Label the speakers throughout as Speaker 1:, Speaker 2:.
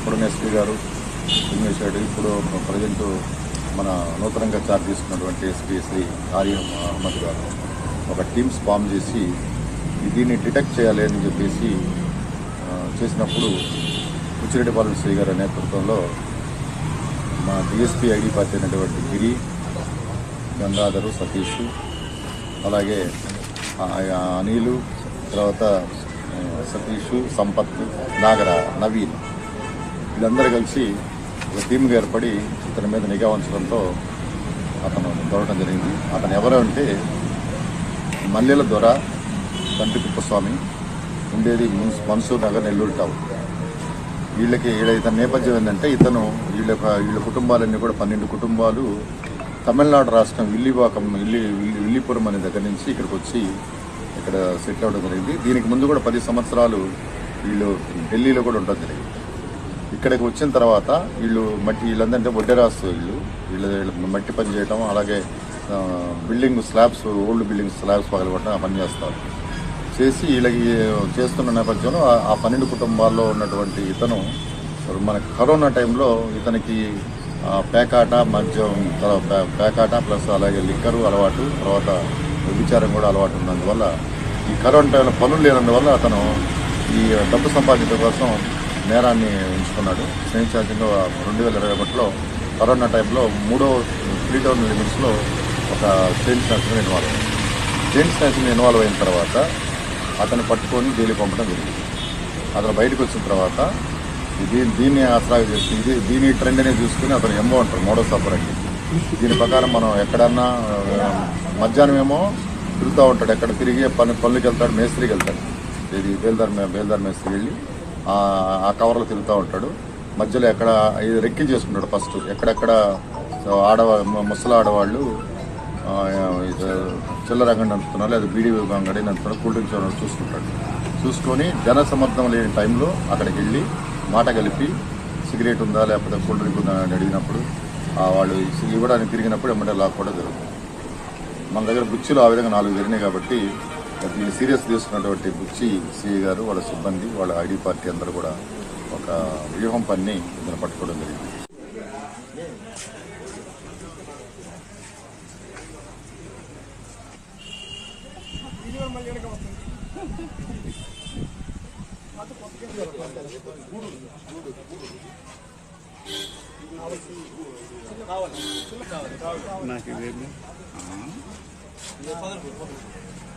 Speaker 1: అప్పుడున్న ఎస్పీ గారు చేశాడు ఇప్పుడు ప్రజెంట్ మన నూతనంగా చార్జ్ తీసుకున్నటువంటి ఎస్పీ శ్రీ ఆర్యం అహ్మద్ గారు ఒక టీమ్స్ ఫామ్ చేసి దీన్ని డిటెక్ట్ చేయాలి అని చెప్పేసి చేసినప్పుడు ఉచ్చిరెడ్డిపాలెం శ్రీ గారి నేతృత్వంలో మా డిఎస్పీ ఐడి పార్టీ అయినటువంటి గిరి గంగాధరు సతీష్ అలాగే అనిలు తర్వాత సతీషు సతీష్ సంపత్ నాగర నవీన్ వీళ్ళందరూ కలిసి ఒక టీమ్గా ఏర్పడి ఇతని మీద నిఘా ఉంచడంతో అతను దొరకడం జరిగింది. అతను ఎవరు అంటే మల్లెల దొర తండ్రి కుప్పస్వామి ఉండేది మున్స్- మన్సూర్ నగర్ నెల్లూరు టౌన్. వీళ్ళకి ఇతని నేపథ్యం ఏంటంటే ఇతను వీళ్ళ వీళ్ళ కుటుంబాలన్నీ కూడా పన్నెండు కుటుంబాలు తమిళనాడు రాష్ట్రం విల్లివాకం విల్లి- విల్లిపురం అనే దగ్గర నుంచి ఇక్కడికి వచ్చి ఇక్కడ సెటిల్ అవ్వడం జరిగింది. దీనికి ముందు కూడా పది సంవత్సరాలు వీళ్ళు ఢిల్లీలో కూడా ఉండడం జరిగింది. ఇక్కడికి వచ్చిన తర్వాత వీళ్ళు మట్టి వీళ్ళందంటే వడ్డెరాస్తు వీళ్ళు. వీళ్ళు వీళ్ళు మట్టి పని చేయటం అలాగే building slabs old building slabs పగలగొట్టడం ఆ పని చేస్తారు. చేసి వీళ్ళకి చేస్తున్న నేపథ్యంలో ఆ- పన్నెండు కుటుంబాల్లో ఉన్నటువంటి ఇతను మనకి కరోనా టైంలో ఇతనికి పేకాట మద్యం తర్వాత పేకాట ప్లస్ అలాగే లిక్కరు అలవాటు తర్వాత వ్యభిచారం కూడా అలవాటు ఉన్నందువల్ల ఈ కరోనా టైంలో పనులు లేనందువల్ల అతను ఈ డబ్బు సంపాదించడం కోసం నేరాన్ని ఎంచుకున్నాడు. స్నేహితుగా రెండు వేల ఇరవై ఒకటిలో కరోనా టైంలో మూడో త్రీ టౌన్ లిమిట్స్లో ఒక చైన్ స్నాచింగ్ ఇన్వాల్వ్ అయ్యాడు. చైన్ స్నాచింగ్ ఇన్వాల్వ్ అయిన తర్వాత అతను పట్టుకొని జైలు పంపడం జరిగింది. అతను బయటకు వచ్చిన తర్వాత దీని దీన్ని ఆసరాగా చేసి ఇది దీని ట్రెండ్ అనేది చూసుకుని అతను ఎంబో అంటారు మోడో సబ్బరండి దీని ప్రకారం మనం ఎక్కడన్నా మధ్యాహ్నం ఏమో తిరుగుతూ ఉంటాడు. ఎక్కడ తిరిగి పని పనులకు వెళ్తాడు మేస్త్రికి వెళ్తాడు. ఇది బేల్దార్ బేల్దార్ మేస్త్రి వెళ్ళి ఆ ఆ కవర్లో తిరుగుతూ ఉంటాడు. మధ్యలో ఎక్కడ ఇది రెక్కి చేసుకుంటాడు ఫస్ట్. ఎక్కడెక్కడ ఆడవా ముసలి ఆడవాళ్ళు ఇది చిల్లర అంగడి నడుపుతున్నారు లేదా బీడీ అంగడి నడుపుతున్నారు కూల్ డ్రింక్స్ చూసుకుంటాడు. చూసుకొని జన సమర్థం లేని టైంలో అక్కడికి వెళ్ళి మాట కలిపి సిగరెట్ ఉందా లేకపోతే కూల్ డ్రింక్ ఉందా అని అడిగినప్పుడు వాళ్ళు ఇవ్వడానికి తిరిగినప్పుడు ఎమ్మటే లాక్కోవడం కూడా జరుగుతుంది. మన దగ్గర బుచ్చిలు ఆ విధంగా నాలుగు జరిగినాయి కాబట్టి దీన్ని సీరియస్ తీసుకున్నటువంటి బుచ్చి సిఐ గారు వాళ్ళ సిబ్బంది వాళ్ళ ఐడి పార్టీ అందరూ కూడా ఒక వ్యూహం పన్ని ఇతను పట్టుకోవడం జరిగింది.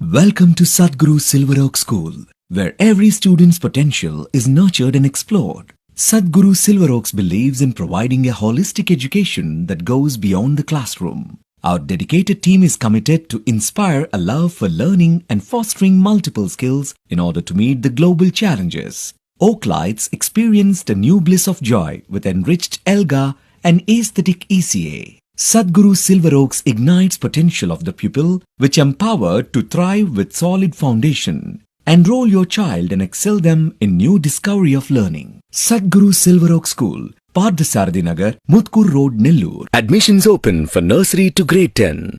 Speaker 2: Welcome to Sadhguru Silver Oak School, where every student's potential is nurtured and explored. Sadhguru Silver Oaks believes in providing a holistic education that goes beyond the classroom. Our dedicated team is committed to inspire a love for learning and fostering multiple skills in order to meet the global challenges. Oaklights experienced a new bliss of joy with enriched ELGA and aesthetic ECA. Sadhguru Silver Oaks ignites potential of the pupil, which empowered to thrive with solid foundation. Enroll your child and excel them in new discovery of learning. Sadhguru Silver Oak School, Pardasarthi Nagar, Mutkur Road, Nellore. Admissions open for nursery to grade 10.